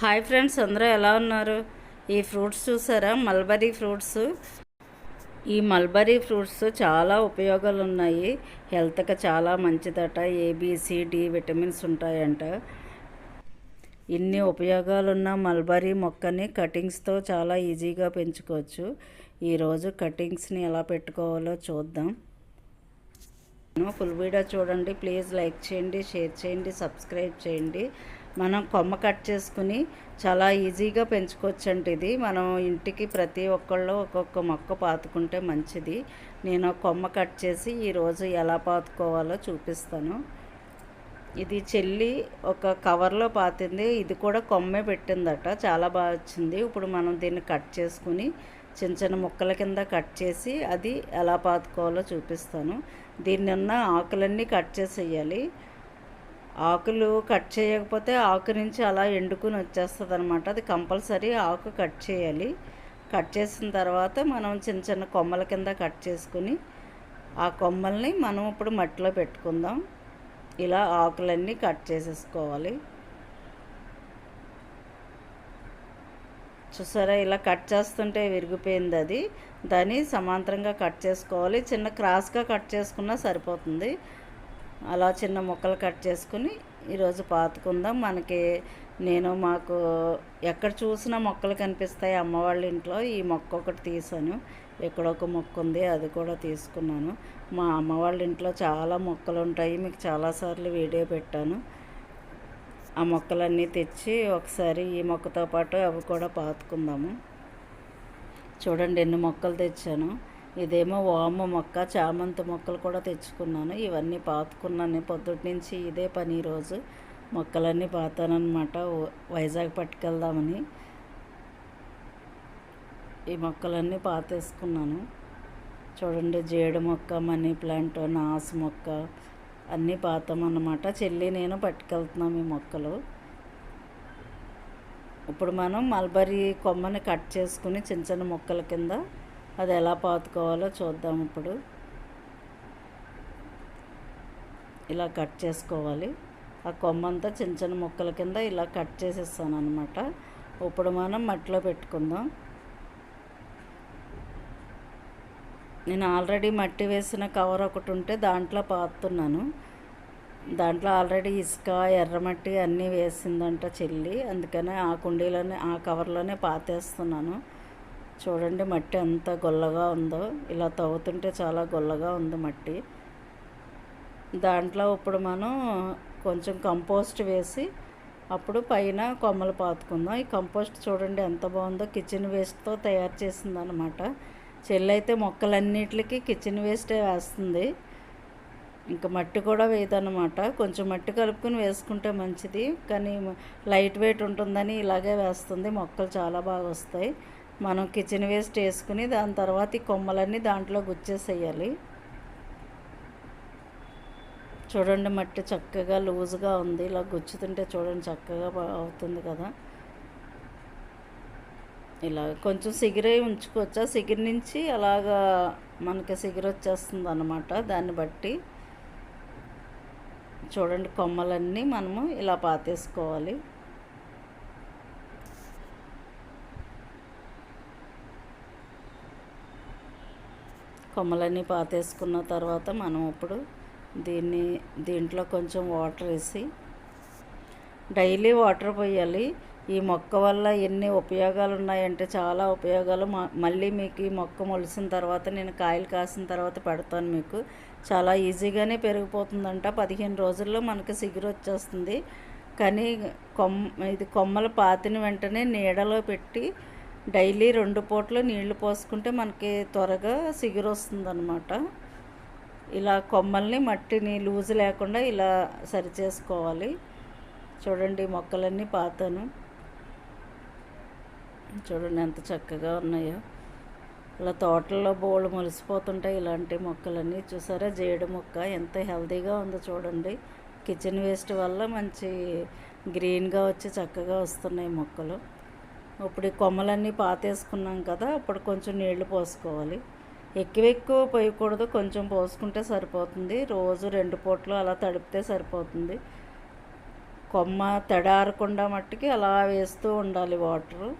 Hi friends అందరూ ఎలా ఉన్నారు? ఈ ఫ్రూట్స్ చూసారా? Mulberry fruits. ఈ మల్బరీ ఫ్రూట్స్ చాలా ఉపయోగాలు ఉన్నాయి హెల్త్కి చాలా మంచిదట. ఏబిసిడి విటమిన్స్ ఉంటాయంట. ఇన్ని ఉపయోగాలున్న మల్బరీ మొక్కని కటింగ్స్తో చాలా ఈజీగా పెంచుకోవచ్చు. ఈరోజు కటింగ్స్ని ఎలా పెట్టుకోవాలో చూద్దాం. ఫుల్ వీడియో చూడండి. ప్లీజ్ లైక్ చేయండి షేర్ చేయండి సబ్స్క్రైబ్ చేయండి. మనం కొమ్మ కట్ చేసుకుని చాలా ఈజీగా పెంచుకోవచ్చు అంటే ఇది. మనం ఇంటికి ప్రతి ఒక్కళ్ళు ఒక్కొక్క మొక్క పాతుకుంటే మంచిది. నేను కొమ్మ కట్ చేసి ఈరోజు ఎలా పాతుకోవాలో చూపిస్తాను. ఇది చెల్లి ఒక కవర్లో పాతింది. ఇది కూడా కొమ్మే పెట్టిందట. చాలా బాగా వచ్చింది. ఇప్పుడు మనం దీన్ని కట్ చేసుకుని చిన్న చిన్న ముక్కల కింద కట్ చేసి అది ఎలా పాతుకోవాలో చూపిస్తాను. దీన్ని ఉన్న ఆకులన్నీ కట్ చేసేయాలి. ఆకులు కట్ చేయకపోతే ఆకు నుంచి అలా ఎండుకుని వచ్చేస్తుంది అనమాట అది కంపల్సరీ ఆకు కట్ చేయాలి. కట్ చేసిన తర్వాత మనం చిన్న చిన్న కొమ్మల కింద కట్ చేసుకుని ఆ కొమ్మల్ని మనం ఇప్పుడు మట్టిలో పెట్టుకుందాం. ఇలా ఆకులన్నీ కట్ చేసేసుకోవాలి. చూసారా? ఇలా కట్ చేస్తుంటే విరిగిపోయింది అది. దాన్ని సమాంతరంగా కట్ చేసుకోవాలి. చిన్న క్రాస్గా కట్ చేసుకున్నా సరిపోతుంది. అలా చిన్న ముక్కలు కట్ చేసుకుని ఈరోజు పాతుకుందాం. మనకి నేను మాకు ఎక్కడ చూసినా మొక్కలు కనిపిస్తాయి అమ్మ వాళ్ళ ఇంట్లో. ఈ మొక్క ఒకటి తీసాను ఇక్కడ ఒక మొక్క ఉంది అది కూడా తీసుకున్నాను. మా అమ్మ వాళ్ళ ఇంట్లో చాలా మొక్కలు ఉంటాయి. మీకు చాలాసార్లు వీడియో పెట్టాను. ఆ మొక్కలన్నీ తెచ్చి ఒకసారి ఈ మొక్కతో పాటు అవి కూడా పాతుకుందాము. చూడండి ఎన్ని మొక్కలు తెచ్చాను. ఇదేమో వామ మొక్క చామంతి మొక్కలు కూడా తెచ్చుకున్నాను. ఇవన్నీ పాతుకున్నాను. పొద్దుటి నుంచి ఇదే పని ఈరోజు. మొక్కలన్నీ పాతానమాట వైజాగ్ పట్టుకెళ్దామని. ఈ మొక్కలన్నీ పాతేసుకున్నాను. చూడండి జేడు మొక్క మనీ ప్లాంట్ నాసు మొక్క అన్నీ పాతామన్నమాట. చెల్లి నేను పట్టుకెళ్తున్నాం ఈ మొక్కలు. ఇప్పుడు మనం మల్బరీ కొమ్మని కట్ చేసుకుని చిన్న చిన్న మొక్కల కింద అది ఎలా పాతుకోవాలో చూద్దాం ఇప్పుడు. ఇలా కట్ చేసుకోవాలి. ఆ కొమ్మంతా చిన్న చిన్న ముక్కల కింద ఇలా కట్ చేసేస్తాను అనమాట ఇప్పుడు మనం మట్టిలో పెట్టుకుందాం. నేను ఆల్రెడీ మట్టి వేసిన కవర్ ఒకటి ఉంటే దాంట్లో పాతున్నాను. దాంట్లో ఆల్రెడీ ఇసుక ఎర్రమట్టి అన్నీ వేసిందంట చెల్లి. అందుకనే ఆ కుండీలోనే ఆ కవర్లోనే పాతేస్తున్నాను. చూడండి మట్టి ఎంత గొల్లగా ఉందో. ఇలా తవ్వుతుంటే చాలా గొల్లగా ఉంది మట్టి. దాంట్లో ఇప్పుడు మనం కొంచెం కంపోస్ట్ వేసి అప్పుడు పైన కొమ్మలు పాతుకుందాం. ఈ కంపోస్ట్ చూడండి ఎంత బాగుందో. కిచెన్ వేస్ట్తో తయారు చేసిందనమాట చెల్లైతే మొక్కలన్నిటికి కిచెన్ వేస్టే వేస్తుంది. ఇంకా మట్టి కూడా వేయదన్నమాట. కొంచెం మట్టి కలుపుకొని వేసుకుంటే మంచిది. కానీ లైట్ వెయిట్ ఉంటుందని ఇలాగే వేస్తుంది. మొక్కలు చాలా బాగా వస్తాయి. మనం కిచెన్ వేస్ట్ వేసుకుని దాని తర్వాత ఈ కొమ్మలన్నీ దాంట్లో గుచ్చేసేయాలి. చూడండి మట్టి చక్కగా లూజ్గా ఉంది. ఇలా గుచ్చుతుంటే చూడండి చక్కగా అవుతుంది కదా. ఇలా కొంచెం సిగిరే ఉంచుకోవచ్చా? సిగిరి నుంచి అలాగా మనకి సిగిరి వచ్చేస్తుంది అనమాట దాన్ని బట్టి. చూడండి కొమ్మలన్నీ మనము ఇలా పాతేసుకోవాలి. కొమ్మలన్నీ పాతేసుకున్న తర్వాత మనం ఇప్పుడు దీన్ని దీంట్లో కొంచెం వాటర్ వేసి డైలీ వాటర్ పోయాలి. ఈ మొక్క వల్ల ఎన్ని ఉపయోగాలు ఉన్నాయంటే చాలా ఉపయోగాలు. మళ్ళీ మీకు ఈ మొక్క మొలిసిన తర్వాత నేను కాయలు కాసిన తర్వాత పెడతాను మీకు. చాలా ఈజీగానే పెరిగిపోతుందంట. పదిహేను రోజుల్లో మనకి సిగురు వచ్చేస్తుంది. కానీ కొమ్మ ఇది కొమ్మలు పాతిన వెంటనే నీడలో పెట్టి డైలీ రెండు పూటలు నీళ్ళు పోసుకుంటే మనకి త్వరగా సిగురు వస్తుందన్నమాట. ఇలా కొమ్మల్ని మట్టిని లూజ్ లేకుండా ఇలా సరి చేసుకోవాలి. చూడండి మొక్కలన్నీ పాతాను. చూడండి ఎంత చక్కగా ఉన్నాయో. ఇలా తోటల్లో బోళ్ళు మొలిసిపోతుంటాయి ఇలాంటి మొక్కలన్నీ. చూసారా జేడు మొక్క ఎంత హెల్తీగా ఉందో చూడండి. కిచెన్ వేస్ట్ వల్ల మంచి గ్రీన్గా వచ్చి చక్కగా వస్తున్నాయి మొక్కలు. ఇప్పుడు ఈ కొమ్మలన్నీ పాతేసుకున్నాం కదా అప్పుడు కొంచెం నీళ్ళు పోసుకోవాలి. ఎక్కువ ఎక్కువ పోయకూడదు కొంచెం పోసుకుంటే సరిపోతుంది. రోజు రెండు పూట్లు అలా తడిపితే సరిపోతుంది. కొమ్మ తడారకుండా మట్టుకి అలా వేస్తూ ఉండాలి వాటరు.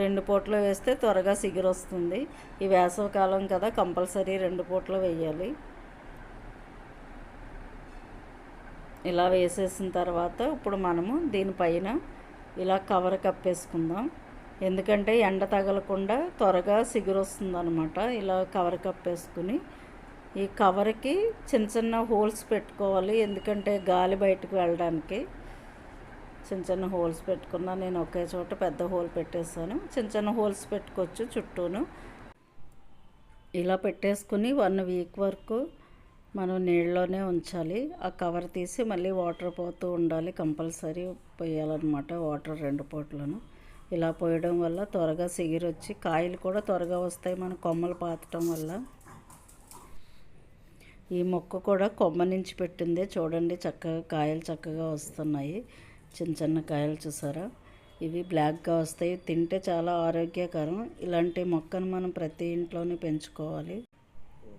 రెండు పూట్లు వేస్తే త్వరగా సిగురు వస్తుంది. ఈ వేసవికాలం కదా కంపల్సరీ రెండు పూట్లు వేయాలి. ఇలా వేసేసిన తర్వాత ఇప్పుడు మనము దీనిపైన ఇలా కవర్ కప్పేసుకుందాం. ఎందుకంటే ఎండ తగలకుండా త్వరగా సిగురు వస్తుందన్నమాట ఇలా కవర్ కప్పేసుకుని ఈ కవర్కి చిన్న చిన్న హోల్స్ పెట్టుకోవాలి. ఎందుకంటే గాలి బయటకు వెళ్ళడానికి చిన్న చిన్న హోల్స్ పెట్టుకున్నా నేను ఒకే చోట పెద్ద హోల్ పెట్టేస్తాను చిన్న చిన్న హోల్స్ పెట్టుకోవచ్చు చుట్టూను. ఇలా పెట్టేసుకుని వన్ వీక్ వరకు మనం నీళ్ళలోనే ఉంచాలి. ఆ కవర్ తీసి మళ్ళీ వాటర్ పోతూ ఉండాలి. కంపల్సరీ పోయాలన్నమాట వాటర్ రెండు పూటలను. ఇలా పోయడం వల్ల త్వరగా సిగిరి వచ్చి కాయలు కూడా త్వరగా వస్తాయి మన కొమ్మలు పాతటం వల్ల. ఈ మొక్క కూడా కొమ్మ నుంచి పెట్టిందే. చూడండి చక్కగా కాయలు చక్కగా వస్తున్నాయి. చిన్న చిన్న కాయలు చూసారా? ఇవి బ్లాక్గా వస్తాయి. తింటే చాలా ఆరోగ్యకరం. ఇలాంటి మొక్కను మనం ప్రతి ఇంట్లోనే పెంచుకోవాలి.